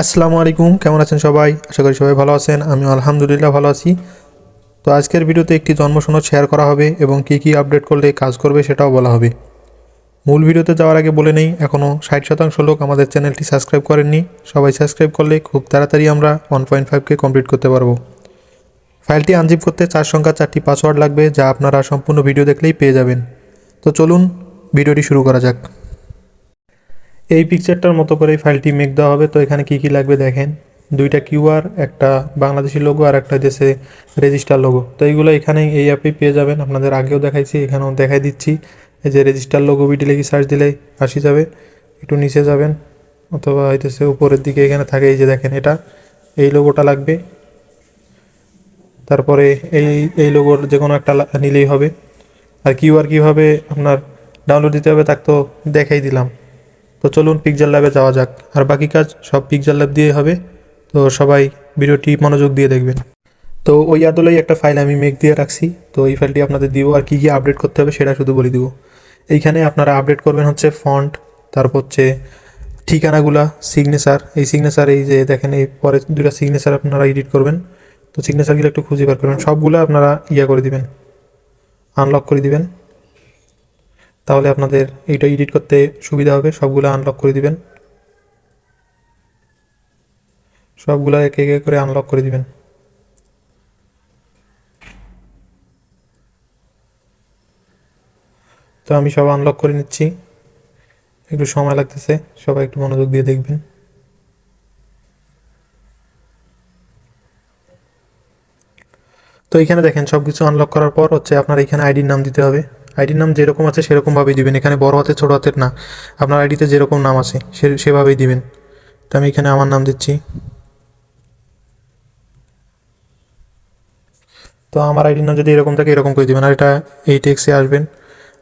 আসসালামু আলাইকুম, কেমন আছেন সবাই? আশা করি সবাই ভালো আছেন আমি আলহামদুলিল্লাহ ভালো আছি। তো আজকের ভিডিওতে একটি জন্ম সনদ শেয়ার করা হবে এবং কী কী আপডেট করলে কাজ করবে সেটাও বলা হবে। মূল ভিডিওতে যাওয়ার আগে বলে নেই এখনও ষাট শতাংশ লোক আমাদের চ্যানেলটি সাবস্ক্রাইব করেননি। সবাই সাবস্ক্রাইব করলে খুব তাড়াতাড়ি আমরা ওয়ান পয়েন্ট ফাইভকে কমপ্লিট করতে পারব। ফাইলটি আনজিপ করতে চার সংখ্যা চারটি পাসওয়ার্ড লাগবে, যা আপনারা সম্পূর্ণ ভিডিও দেখলেই পেয়ে যাবেন। তো চলুন, ভিডিওটি শুরু করা যাক। এই পিকচারটার মতো করে এই ফাইলটি মেক দেওয়া হবে। তো এখানে কি কি লাগবে দেখেন। দুইটা কিউআর একটা বাংলাদেশি লোগো আর একটা দেশে রেজিস্টার লোগো তো এইগুলো এখানে এই অ্যাপেই পেয়ে যাবেন। আপনাদের আগেও দেখাইছি, এখানেও দেখাই দিচ্ছি। এই যে রেজিস্টার লোগো বিটি লিখে সার্চ দিলেই আসি যাবে। একটু নিচে যাবেন, অথবা হইতেছে উপরের দিকে এখানে থাকে এই যে দেখেন এটা। এই লোগোটা লাগবে। তারপরে এই এই লোগোর যে কোনো একটা নিলেই হবে। আর কিউআর কীভাবে আপনার ডাউনলোড দিতে হবে তাকে তো দেখাই দিলাম। তো চলুন পিকজার ল্যাবে যাওয়া যাক। আর বাকি কাজ সব পিকজার ল্যাব দিয়ে হবে। তো সবাই ভিডিওটি মনোযোগ দিয়ে দেখবেন। তো ওই আদলেই একটা ফাইল আমি মেক দিয়ে রাখছি। তো এই ফাইলটি আপনাদের দিব। আর কী কী আপডেট করতে হবে সেটা শুধু বলে দিব। এইখানে আপনারা আপডেট করবেন হচ্ছে ফন্ট তারপর হচ্ছে ঠিকানাগুলা সিগনেচার এই সিগনেচার এই যে দেখেন, এই পরে দুটা সিগনেচার আপনারা এডিট করবেন। তো সিগনেচারগুলো একটু খুঁজে বার করবেন। সবগুলো আপনারা ইয়া করে দিবেন। আনলক করে দিবেন। তাহলে আপনাদের এইটা এডিট করতে সুবিধা হবে। সবগুলো আনলক করে দিবেন। সবগুলো একে একে করে আনলক করে দিবেন। তো আমি সব আনলক করে নিচ্ছি। একটু সময় লাগতেছে, সবাই একটু মনোযোগ দিয়ে দেখবেন। তো এখানে দেখেন সব কিছু আনলক করার পর হচ্ছে আপনার এখানে আইডির নাম দিতে হবে। আইডির নাম যেরকম আছে সেরকমভাবেই দিবেন। এখানে বড় হাতে ছোট হাতের না। আপনার আইডিতে যেরকম নাম আছে সে, সেভাবেই দিবেন। তো আমি এখানে আমার নাম দিচ্ছি। তো আমার আইডির নাম যদি এরকম থাকে, এরকম করে দিবেন। আর এটা এই টেক্সে আসবেন।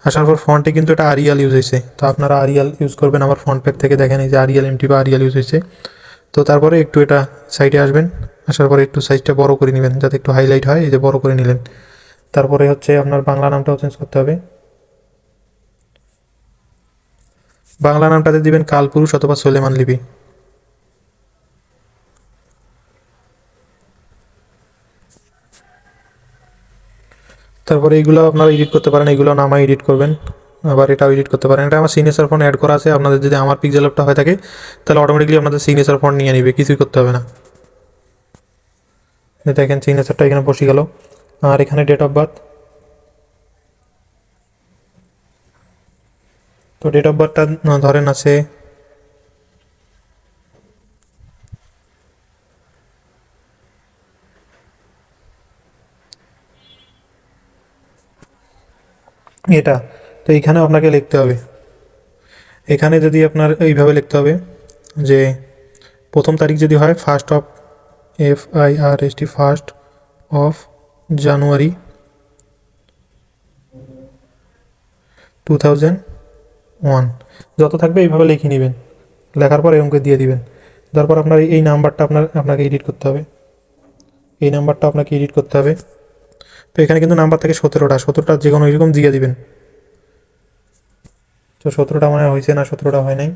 আসার পর ফন্টে কিন্তু এটা আরিয়াল ইউজ হয়েছে। তো আপনারা আরিয়াল ইউজ করবেন আমার ফন্ট প্যাক থেকে। দেখেন এই যে আরিয়াল এমটি বা আরিয়াল ইউজ হয়েছে। তো তারপরে একটু এটা সাইডে আসবেন। আসার পরে একটু সাইজটা বড় করে নেবেন, যাতে একটু হাইলাইট হয়। এই যে বড় করে নিলেন। তারপরে হচ্ছে আপনার বাংলা নামটাও চেঞ্জ করতে হবে। বাংলা নামটাতে দিবেন কালপুরুষ অথবা সোলেমান লিপি। তারপরে এইগুলো আপনারা এডিট করতে পারেন এইগুলো নামা এডিট করবেন, আবার এটাও এডিট করতে পারেন। এটা আমার সিগনেচার ফোন অ্যাড করা আছে, আপনাদের যদি আমার পিক্সেল অ্যাপটা হয়ে থাকে, তাহলে অটোমেটিকলি আপনাদের সিগনেচার ফোন নিয়ে নিবে, কিছুই করতে হবে না। দেখেন সিগনেচারটা এখানে বসে গেল। আর এখানে ডেট অফ বার্থ তো ডেট অফ বার্থটা ধরেন আছে এটা। তো এইখানে আপনাকে লিখতে হবে। এখানে যদি আপনার এইভাবে লিখতে হবে যে, প্রথম তারিখ যদি হয় first of F I R S T first of January two thousand one যত থাকবে এইভাবে লিখে নেবেন। লেখার পর এরকম দিয়ে দিবেন। তারপর আপনার এই নাম্বারটা আপনার আপনাকে এডিট করতে হবে। এই নাম্বারটা আপনাকে এডিট করতে হবে। তো এখানে কিন্তু নাম্বার থাকে সতেরোটা। সতেরোটা যে কোনো এরকম দিয়ে দিবেন। তো সতেরোটা মানে হয়েছে না? সতেরোটা হয় নাই।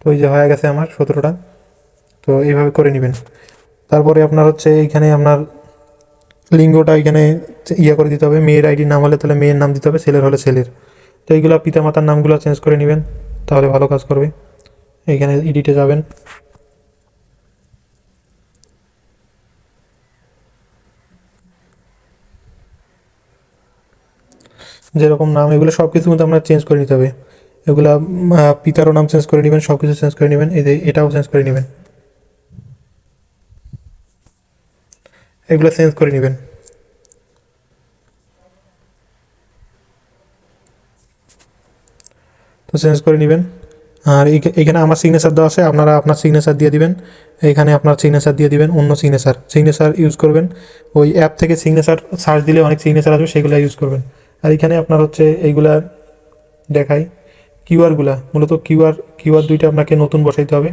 তো ওই যে হয়ে গেছে আমার সতেরোটা। তো এইভাবে করে নেবেন। তারপরে আপনার হচ্ছে এইখানে আপনার লিঙ্গটা এখানে ইয়ে করে দিতে হবে। মেয়ের আইডি নাম হলে তাহলে মেয়ের নাম দিতে হবে, ছেলের হলে ছেলের। তো এইগুলো পিতা মাতার নামগুলো চেঞ্জ করে নেবেন, তাহলে ভালো কাজ করবে। এইখানে এডিটে যাবেন। যেরকম নাম, এগুলো সব কিছু কিন্তু আপনার চেঞ্জ করে নিতে হবে। এগুলা পিতারও নাম চেঞ্জ করে নেবেন সব কিছু চেঞ্জ করে নেবেন, এই যে এটাও চেঞ্জ করে নেবেন। এগুলো চেঞ্জ করে নেবেন। তো চেঞ্জ করে নেবেন। আর এইখানে আমার সিগনেচার দেওয়া আছে, আপনারা আপনার সিগনেচার দিয়ে দিবেন। এখানে আপনার সিগনেচার দিয়ে দিবেন, অন্য সিগনেচার সিগনেচার ইউজ করবেন। ওই অ্যাপ থেকে সিগনেচার সার্চ দিলে অনেক সিগনেচার আসবে, সেগুলো ইউজ করবেন। আর এখানে আপনার হচ্ছে এইগুলা দেখাই। কিউআরগুলা মূলত কিউআর কিউআর দুইটা আপনাকে নতুন বসাইতে হবে।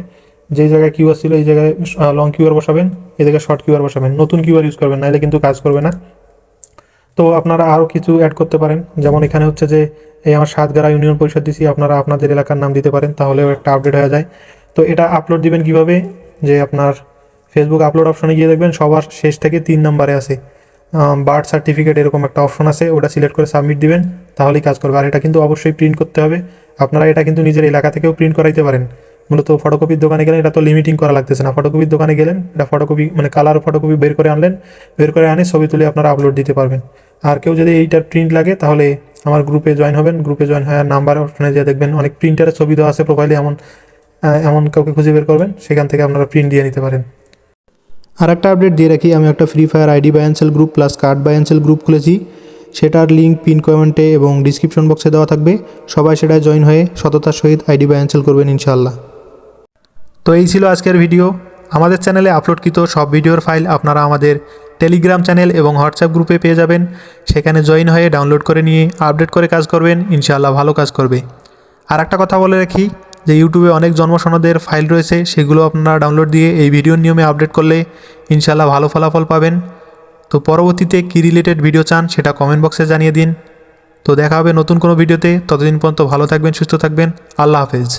যেই জায়গায় কিউআর ছিল, এই জায়গায় লং কিউআর বসাবেন, এই জায়গায় শর্ট কিউআর বসাবেন। নতুন কিউআর ইউজ করবেন নাহলে কিন্তু কাজ করবে না। তো তো আপনারা আরও কিছু অ্যাড করতে পারেন। যেমন এখানে হচ্ছে যে, এই আমার সাতগাড়া ইউনিয়ন পরিষদ দিছি, আপনারা আপনাদের এলাকার নাম দিতে পারেন, তাহলেও একটা আপডেট হয়ে যায়। তো এটা আপলোড দিবেন কীভাবে? যে আপনার ফেসবুক আপলোড অপশনে গিয়ে দেখবেন, সবার শেষ থেকে তিন নম্বরে আছে। বার্থ সার্টিফিকেট এরকম একটা অপশন আছে, ওটা সিলেক্ট করে সাবমিট দিবেন, তাহলেই কাজ করবে। আর এটা কিন্তু অবশ্যই প্রিন্ট করতে হবে। আপনারা এটা কিন্তু নিজের এলাকা থেকেও প্রিন্ট করাইতে পারেন। মূলত ফটোকপির দোকানে গেলেন, এটা তো লিমিটিং করা লাগতেছে না। ফটোকপির দোকানে গেলেন, এটা ফটোকপি মানে কালার ফটোকপি বের করে আনলেন, বের করে আনে, ছবি তুলে আপনারা আপলোড দিতে পারবেন। আর কেউ যদি এইটার প্রিন্ট লাগে, তাহলে আমার গ্রুপে জয়েন হবেন। গ্রুপে জয়েন হয়ে নাম্বার অপশনে যে দেখবেন, অনেক প্রিন্টারের ছবি দেওয়া আছে প্রোফাইলে এমন এমন কাউকে খুঁজে বের করবেন, সেখান থেকে আপনারা প্রিন্ট দিয়ে নিতে পারেন। আর একটা আপডেট দিয়ে রাখি, আমি একটা Free Fire ID by Ansel group plus card by Ansel group খুলেছি। সেটার লিঙ্ক পিন কমেন্টে এবং ডিসক্রিপশন বক্সে দেওয়া থাকবে। সবাই সেটায় জয়েন হয়ে সততার সহিত আইডি বাই অ্যান্সেল করবেন ইনশাআল্লাহ। তো এই ছিল আজকের ভিডিও আমাদের চ্যানেলে আপলোডকৃত সব ভিডিওর ফাইল আপনারা আমাদের টেলিগ্রাম চ্যানেল এবং হোয়াটসঅ্যাপ গ্রুপে পেয়ে যাবেন। সেখানে জয়েন হয়ে ডাউনলোড করে নিয়ে আপডেট করে কাজ করবেন। ইনশাআল্লাহ ভালো কাজ করবে। আর একটা কথা বলে রাখি যে ইউটিউবে অনেক জন্ম জন্মসনদের ফাইল রয়েছে, সেগুলো আপনারা ডাউনলোড দিয়ে এই ভিডিওর নিয়মে আপডেট করলে ইনশাল্লাহ ভালো ফলাফল পাবেন। তো পরবর্তীতে কী রিলেটেড ভিডিও চান সেটা কমেন্ট বক্সে জানিয়ে দিন। তো দেখা হবে নতুন কোনো ভিডিওতে ততদিন পর্যন্ত ভালো থাকবেন, সুস্থ থাকবেন। আল্লাহ হাফেজ।